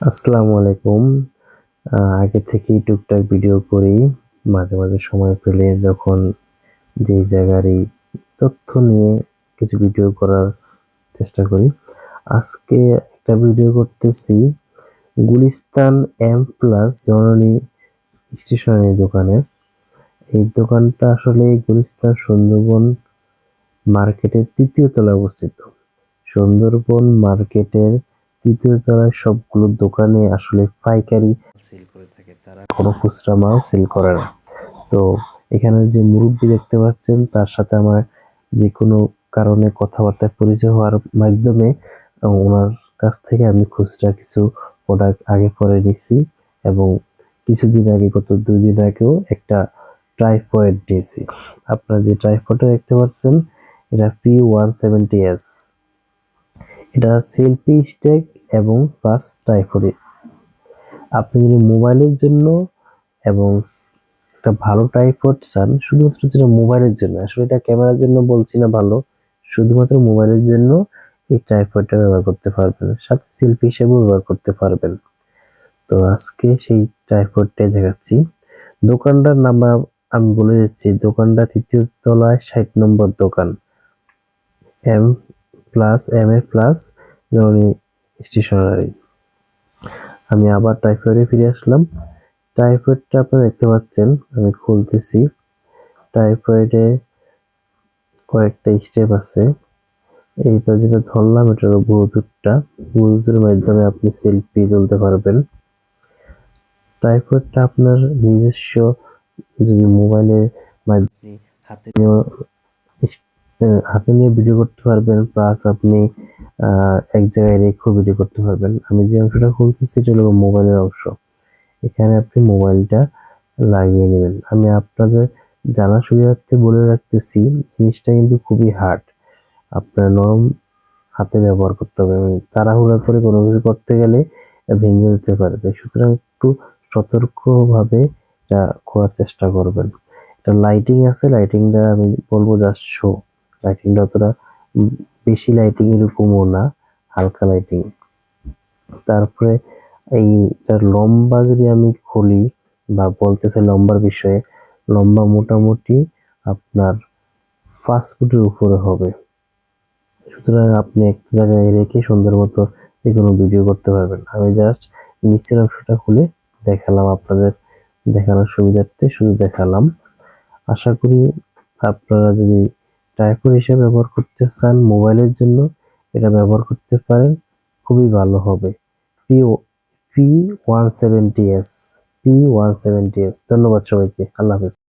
আসসালামু আলাইকুম। আগে থেকেই টুকটাক ভিডিও করি। মাঝে মাঝে সময় পেলে যখন যেই জায়গার এই তথ্য নিয়ে কিছু ভিডিও করার চেষ্টা করি। আজকে একটা ভিডিও করতেছি Gulistan M plus Janani stationery দোকানের। এই দোকানটা আসলে গুলিস্তান সুন্দরবন মার্কেটের তৃতীয় তলায় অবস্থিত। সুন্দরবন মার্কেটের তৃতীয় তলায় সবগুলো দোকানে আসলে পাইকারি সেল করে থাকে তারা। কোনো খুচরা মাল সেল করে না। তো এখানে যে মুরব্বী দেখতে পাচ্ছেন তার সাথে আমার যে কোনো কারণে কথাবার্তায় পরিচয় হওয়ার মাধ্যমে ওনার কাছ থেকে আমি খুচরা কিছু প্রোডাক্ট আগে পরে নিছি এবং কিছুদিন আগে গত দুই দিন আগেও একটা ট্রাইপয়েড নিয়েছি। আপনারা যে ট্রাইপডটা দেখতে পাচ্ছেন এটা পি ওয়ান সেভেন্টি এস এটা সেলফি স্টেক এবং প্লাস ট্রাইপডে আপনি যদি মোবাইলের জন্য এবং একটা ভালো ট্রাইপড চান, শুধুমাত্র যেটা মোবাইলের জন্য, আসলে এটা ক্যামেরার জন্য বলছি না ভালো, শুধুমাত্র মোবাইলের জন্য এই ট্রাইপডটা ব্যবহার করতে পারবেন, সাথে সেলফি হিসেবেও ব্যবহার করতে পারবেন। তো আজকে সেই ট্রাইপডটাই দেখাচ্ছি। দোকানটার নাম আমি বলে দিচ্ছি, দোকানটা তৃতীয় তলায় ষাট নম্বর দোকান M plus M A plus Janani stationery আমি আবার টাইফয়েডে ফিরে আসলাম। টাইফয়েডটা আপনারা দেখতে পাচ্ছেন আমি খুলতেছি। টাইফয়েডে কয়েকটা স্টেপ আছে। এইটা যেটা ধরলাম এটা হলো ব্লুটুথটা ব্লুটুথের মাধ্যমে আপনি সেলফি তুলতে পারবেন। টাইফয়েডটা আপনার নিজস্ব যদি মোবাইলের মাধ্যমে হাতে হাতে নিয়ে ভিডিও করতে পারবেন প্লাস আপনি এক জায়গায় রেখেও ভিডিও করতে পারবেন। আমি যে অংশটা খুলতেছি, এটা হলো মোবাইলের অংশ। এখানে আপনি মোবাইলটা লাগিয়ে নেবেন। আমি আপনাদের জানা সুবিধার্থে বলে রাখতেছি, জিনিসটা কিন্তু খুবই হার্ড আপনার নরম হাতে ব্যবহার করতে হবে। এবং তাড়াহুড়া করে কোনো কিছু করতে গেলে ভেঙে যেতে পারে। তাই সুতরাং একটু সতর্কভাবে এটা করার চেষ্টা করবেন। এটা লাইটিং আছে লাইটিংটা আমি বলব জাস্ট শো লাইটিংটা অতটা বেশি লাইটিং এরকমও না, হালকা লাইটিং তারপরে এইটার লম্বা যদি আমি খুলি বা বলতে চাই লম্বার বিষয়ে, লম্বা মোটামুটি আপনার পাঁচ ফুটের উপরে হবে। সুতরাং আপনি একটা জায়গায় রেখে সুন্দর মতো যে কোনো ভিডিও করতে পারবেন। আমি জাস্ট নিচের অংশটা খুলে দেখালাম আপনাদের, দেখানোর সুবিধার্থে শুধু দেখালাম। আশা করি আপনারা যদি ট্রাইপড হিসেবে ব্যবহার করতে চান মোবাইলের জন্য, এটা ব্যবহার করতে পারেন, খুবই ভালো হবে। P O P one seventy S P one seventy S ধন্যবাদ সবাইকে, আল্লাহ হাফেজ।